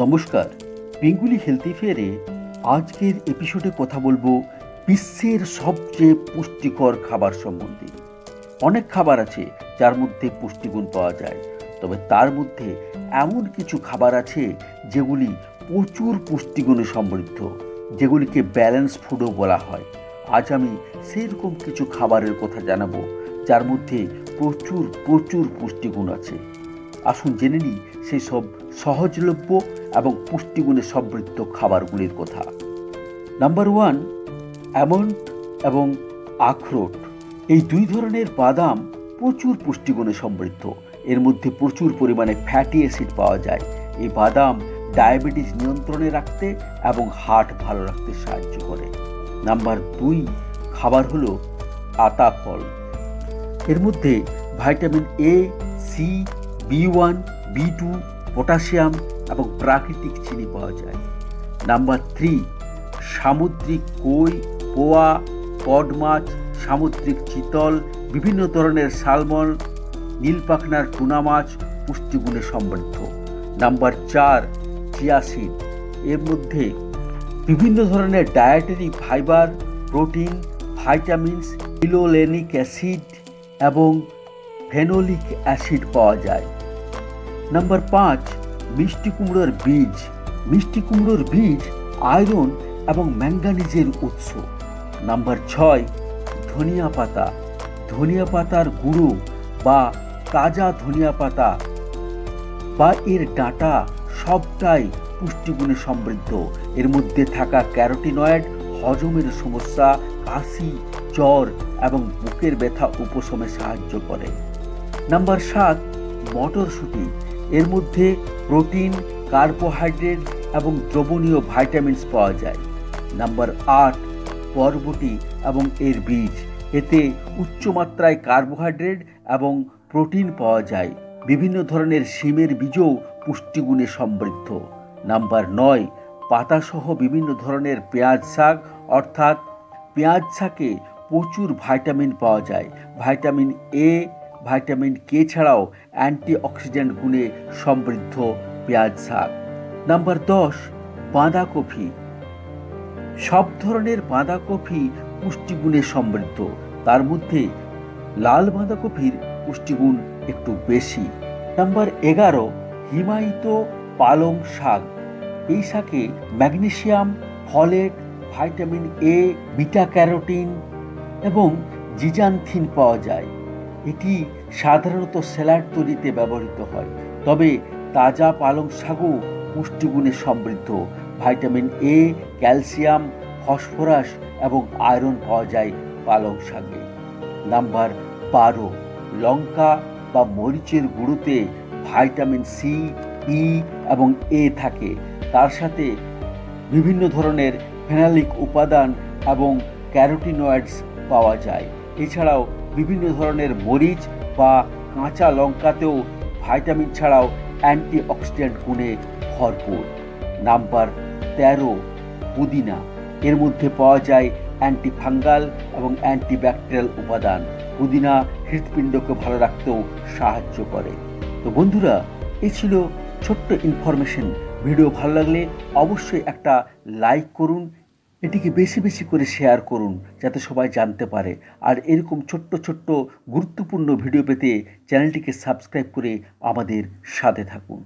নমস্কার। Bengali healthy ফেয়ারে আজকের এপিসোডে কথা বলব বিশ্বের সবচেয়ে পুষ্টিকর খাবার সম্বন্ধে। অনেক খাবার আছে যার মধ্যে পুষ্টিগুণ পাওয়া যায়, তবে তার মধ্যে এমন কিছু খাবার আছে যেগুলি প্রচুর পুষ্টিগুণে সমৃদ্ধ, যেগুলিকে ব্যালেন্স ফুডও বলা হয়। আজ আমি সেরকম কিছু খাবারের কথা জানাব যার মধ্যে প্রচুর প্রচুর পুষ্টিগুণ আছে। আসুন জেনে নিই সেই সব সহজলভ্য এবং পুষ্টিগুণে সমৃদ্ধ খাবারগুলির কথা। নাম্বার ওয়ান অ্যামন্ড এবং আখরোট এই দুই ধরনের বাদাম প্রচুর পুষ্টিগুণে সমৃদ্ধ। এর মধ্যে প্রচুর পরিমাণে ফ্যাটি অ্যাসিড পাওয়া যায়। এই বাদাম ডায়াবেটিস নিয়ন্ত্রণে রাখতে এবং হার্ট ভালো রাখতে সাহায্য করে। নাম্বার দুই, খাবার হলো আতা ফল। এর মধ্যে vitamin A C B one B two potassium এবং প্রাকৃতিক চিনি পাওয়া যায়। নাম্বার থ্রি সামুদ্রিক কই, পোয়া কড মাছ, সামুদ্রিক চিতল, বিভিন্ন ধরনের সালমন, নীলপাখনার টুনা মাছ, পুষ্টিগুণে সমৃদ্ধ। নাম্বার চার চিয়াসিড এর মধ্যে বিভিন্ন ধরনের dietary fibre protein vitamins linolenic acid এবং ফেনোলিক অ্যাসিড পাওয়া যায়। নাম্বার পাঁচ মিষ্টি কুমড়োর বীজ, মিষ্টি কুমড়োর বীজ, আয়রন এবং ম্যাঙ্গানিজের উৎস। নাম্বার ছয়, ধনিয়া পাতা। ধনিয়া পাতার গুঁড়ো বা তাজা ধনিয়া পাতা বা এর ডাঁটা সবটাই পুষ্টিগুণে সমৃদ্ধ। এর মধ্যে থাকা ক্যারোটিনয়েড, হজমের সমস্যা, কাশি, জ্বর এবং বুকের ব্যথা উপশমে সাহায্য করে। নাম্বার সাত, মটরশুঁটি। এর মধ্যে প্রোটিন, কার্বোহাইড্রেট এবং দ্রবণীয় ভাইটামিনস পাওয়া যায়। নাম্বার আট বরবটি এবং এর বীজ। এতে উচ্চমাত্রায় কার্বোহাইড্রেট এবং প্রোটিন পাওয়া যায়। বিভিন্ন ধরনের শিমের বীজও পুষ্টিগুণে সমৃদ্ধ। নাম্বার নয়, পাতাসহ বিভিন্ন ধরনের পেঁয়াজ শাক, অর্থাৎ পেঁয়াজ শাকে প্রচুর ভাইটামিন পাওয়া যায়। ভাইটামিন এ ভাইটামিন কে ছাড়াও অ্যান্টিঅক্সিডেন্ট গুণে সমৃদ্ধ পেঁয়াজ শাক। নাম্বার দশ, বাঁধাকপি। সব ধরনের বাঁধাকপি পুষ্টিগুণে সমৃদ্ধ। তার মধ্যে লাল বাঁধাকপির পুষ্টিগুণ একটু বেশি। নাম্বার এগারো, হিমায়িত পালং শাক। এই শাকে magnesium, folate vitamin A beta carotene এবং জিজানথিন পাওয়া যায়। এটি সাধারণত স্যালাড তৈরিতে ব্যবহৃত হয়, তবে তাজা পালং শাকও পুষ্টিগুণে সমৃদ্ধ। ভাইটামিন এ ক্যালসিয়াম, ফসফরাস এবং আয়রন পাওয়া যায় পালং শাকে। নাম্বার বারো, লঙ্কা বা মরিচের গুঁড়োতে ভাইটামিন সি ই এবং এ থাকে। তার সাথে বিভিন্ন ধরনের ফেনালিক উপাদান এবং ক্যারোটিনয়েডস পাওয়া যায়। এছাড়াও বিভিন্ন ধরনের মরিচ বা কাঁচা লঙ্কাতেও ভাইটামিন ছাড়াও অ্যান্টিঅক্সিডেন্ট গুণে ভরপুর। নাম্বার তেরো, পুদিনা। এর মধ্যে পাওয়া যায় অ্যান্টিফাঙ্গাল এবং অ্যান্টিব্যাকটেরিয়াল উপাদান। পুদিনা হৃৎপিণ্ডকে ভালো রাখতেও সাহায্য করে। তো বন্ধুরা এই ছিল ছোট্ট ইনফরমেশন ভিডিও ভালো লাগলে অবশ্যই একটা লাইক করুন এটিকে বেশি বেশি করে শেয়ার করুন, যাতে সবাই জানতে পারে। আর এরকম ছোট্ট ছোট্ট, গুরুত্বপূর্ণ ভিডিও পেতে চ্যানেলটিকে সাবস্ক্রাইব করে আমাদের সাথে থাকুন।